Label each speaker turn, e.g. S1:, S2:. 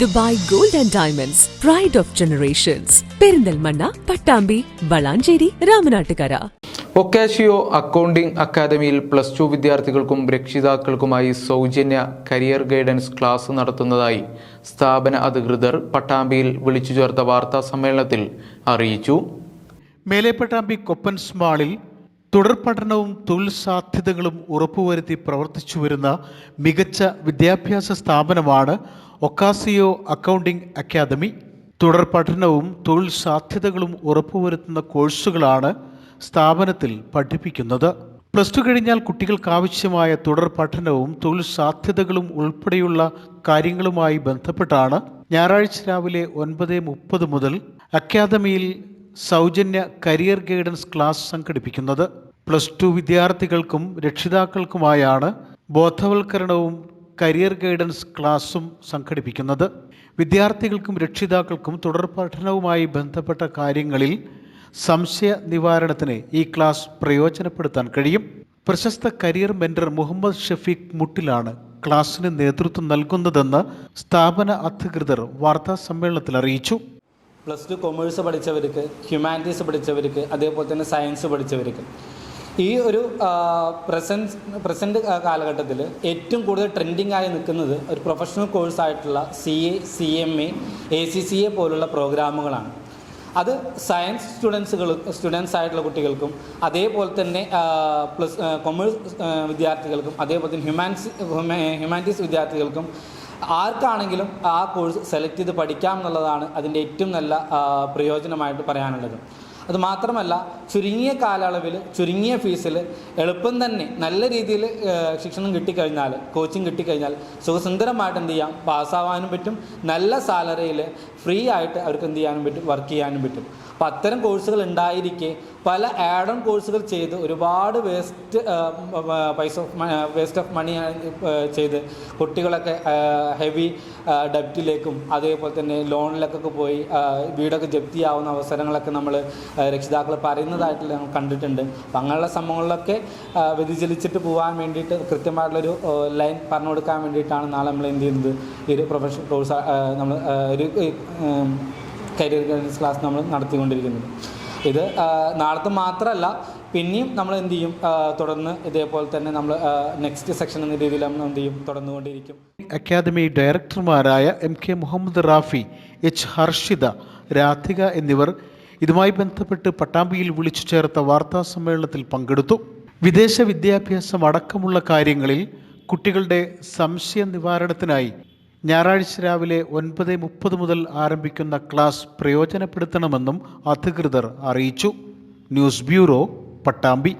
S1: Dubai gold and diamonds pride of generations Perinthalmanna Pattambi Valanchery Ramanattukara.
S2: ഒക്കാഷിയോ accounting അക്കാദമിയിൽ plus two വിദ്യാർത്ഥികൾക്കും രക്ഷിതാക്കൾക്കുമായി സൗജന്യ career guidance class നടത്തുന്നതായി സ്ഥാപന അധികൃതർ പട്ടാമ്പിയിൽ വിളിച്ചു ചേർത്ത വാർത്താ സമ്മേളനത്തിൽ അറിയിച്ചു.
S3: മേലേപ്പട്ടാമ്പി കൊപ്പൻസ് മാളിൽ തുടർ പഠനവും തൊഴിൽ സാധ്യതകളും ഉറപ്പുവരുത്തി പ്രവർത്തിച്ചു വരുന്ന മികച്ച വിദ്യാഭ്യാസ സ്ഥാപനമാണ് ഒക്കാസിയോ അക്കൗണ്ടിംഗ് അക്കാദമി. തുടർ പഠനവും തൊഴിൽ സാധ്യതകളും ഉറപ്പുവരുത്തുന്ന കോഴ്സുകളാണ് സ്ഥാപനത്തിൽ പഠിപ്പിക്കുന്നത്. പ്ലസ് ടു കഴിഞ്ഞാൽ കുട്ടികൾക്ക് ആവശ്യമായ തുടർ പഠനവും തൊഴിൽ സാധ്യതകളും ഉൾപ്പെടെയുള്ള കാര്യങ്ങളുമായി ബന്ധപ്പെട്ടാണ് ഞായറാഴ്ച രാവിലെ ഒൻപത് മുപ്പത് മുതൽ അക്കാദമിയിൽ സൗജന്യ കരിയർ ഗൈഡൻസ് ക്ലാസ് സംഘടിപ്പിക്കുന്നത് പ്ലസ് ടു വിദ്യാർത്ഥികൾക്കും രക്ഷിതാക്കൾക്കുമായാണ് ബോധവൽക്കരണവും കരിയർ ഗൈഡൻസ് ക്ലാസും സംഘടിപ്പിക്കുന്നത്. വിദ്യാർത്ഥികൾക്കും രക്ഷിതാക്കൾക്കും തുടർ പഠനവുമായി ബന്ധപ്പെട്ട കാര്യങ്ങളിൽ സംശയ നിവാരണത്തിന് ഈ ക്ലാസ് പ്രയോജനപ്പെടുത്താൻ കഴിയും. പ്രശസ്ത കരിയർ മെന്റർ മുഹമ്മദ് ഷഫീഖ് മുട്ടിലാണ് ക്ലാസ്സിന് നേതൃത്വം നൽകുന്നതെന്ന് സ്ഥാപന അധികൃതർ വാർത്താ സമ്മേളനത്തിൽ അറിയിച്ചു.
S4: പ്ലസ് ടു കൊമേഴ്സ് പഠിച്ചവർക്ക് ഹ്യൂമാനിറ്റീസ് പഠിച്ചവർക്ക് അതേപോലെ തന്നെ സയൻസ് പഠിച്ചവർക്ക്. ഈ ഒരു പ്രസൻസ് പ്രസന്റ് കാലഘട്ടത്തിൽ ഏറ്റവും കൂടുതൽ ട്രെൻഡിങ് ആയി നിൽക്കുന്നത് ഒരു professional കോഴ്സായിട്ടുള്ള C A C M A A C C A പോലുള്ള പ്രോഗ്രാമുകളാണ് അത് സയൻസ് സ്റ്റുഡൻസുകൾ സ്റ്റുഡൻസ് ആയിട്ടുള്ള കുട്ടികൾക്കും അതേപോലെ തന്നെ പ്ലസ് കൊമേഴ്സ് വിദ്യാർത്ഥികൾക്കും അതേപോലെ തന്നെ ഹ്യൂമാൻസ് ഹ്യൂമാനിറ്റീസ് വിദ്യാർത്ഥികൾക്കും ആർക്കാണെങ്കിലും ആ കോഴ്സ് സെലക്ട് ചെയ്ത് പഠിക്കാം എന്നുള്ളതാണ് അതിന്റെ ഏറ്റവും നല്ല പ്രയോജനമായിട്ട് പറയാനുള്ളത്. അത് മാത്രമല്ല ചുരുങ്ങിയ കാലയളവിൽ ചുരുങ്ങിയ ഫീസിൽ എളുപ്പം തന്നെ നല്ല രീതിയിൽ ശിക്ഷണം കിട്ടിക്കഴിഞ്ഞാൽ കോച്ചിങ് കിട്ടിക്കഴിഞ്ഞാൽ സുഖസുന്ദരമായിട്ട് എന്ത് ചെയ്യാം? പാസ്സാവാനും പറ്റും. നല്ല സാലറിയിൽ ഫ്രീ ആയിട്ട് അവർക്ക് എന്ത് ചെയ്യാനും പറ്റും? വർക്ക് ചെയ്യാനും പറ്റും. അപ്പോൾ അത്തരം കോഴ്സുകൾ ഉണ്ടായിരിക്കെ പല ആഡ് ഓൺ കോഴ്സുകൾ ചെയ്ത് ഒരുപാട് വേസ്റ്റ് പൈസ വേസ്റ്റ് ഓഫ് മണി ചെയ്ത് കുട്ടികളൊക്കെ ഹെവി ഡെപ്റ്റിലേക്കും അതേപോലെ തന്നെ ലോണിലൊക്കെ പോയി വീടൊക്കെ ജപ്തിയാവുന്ന അവസരങ്ങളൊക്കെ നമ്മൾ രക്ഷിതാക്കൾ പറയുന്നതായിട്ട് നമ്മൾ കണ്ടിട്ടുണ്ട്. അപ്പം അങ്ങനെയുള്ള സംഭവങ്ങളിലൊക്കെ വ്യതിചലിച്ചിട്ട് പോകാൻ വേണ്ടിയിട്ട് കൃത്യമായിട്ടുള്ളൊരു ലൈൻ പറഞ്ഞു കൊടുക്കാൻ വേണ്ടിയിട്ടാണ് നാളെ നമ്മൾ എന്ത് ചെയ്യുന്നത്? ഈ ഒരു പ്രൊഫഷണൽ കോഴ്സ് നമ്മൾ ഒരു കരിയർ ഗൈഡൻസ് ക്ലാസ് നമ്മൾ നടത്തിക്കൊണ്ടിരിക്കുന്നത്. ഇത് നാളത്തെ മാത്രമല്ല പിന്നെയും നമ്മൾ എന്ത് ചെയ്യും? തുടർന്ന് ഇതേപോലെ തന്നെ നമ്മൾ നെക്സ്റ്റ് സെക്ഷൻ എന്ന രീതിയിൽ നമ്മൾ എന്ത് ചെയ്യും? തുടർന്നുകൊണ്ടിരിക്കും.
S3: Academy ഡയറക്ടർമാരായ M K Muhammad Rafi H Harshitha Radhika എന്നിവർ ഇതുമായി ബന്ധപ്പെട്ട് പട്ടാമ്പിയിൽ വിളിച്ചു ചേർത്ത വാർത്താ സമ്മേളനത്തിൽ പങ്കെടുത്തു. വിദേശ വിദ്യാഭ്യാസം അടക്കമുള്ള കാര്യങ്ങളിൽ കുട്ടികളുടെ സംശയ നിവാരണത്തിനായി ഞായറാഴ്ച രാവിലെ ഒൻപത് മുപ്പത് മുതൽ ആരംഭിക്കുന്ന ക്ലാസ് പ്രയോജനപ്പെടുത്തണമെന്നും അധികൃതർ അറിയിച്ചു. News bureau Pattambi.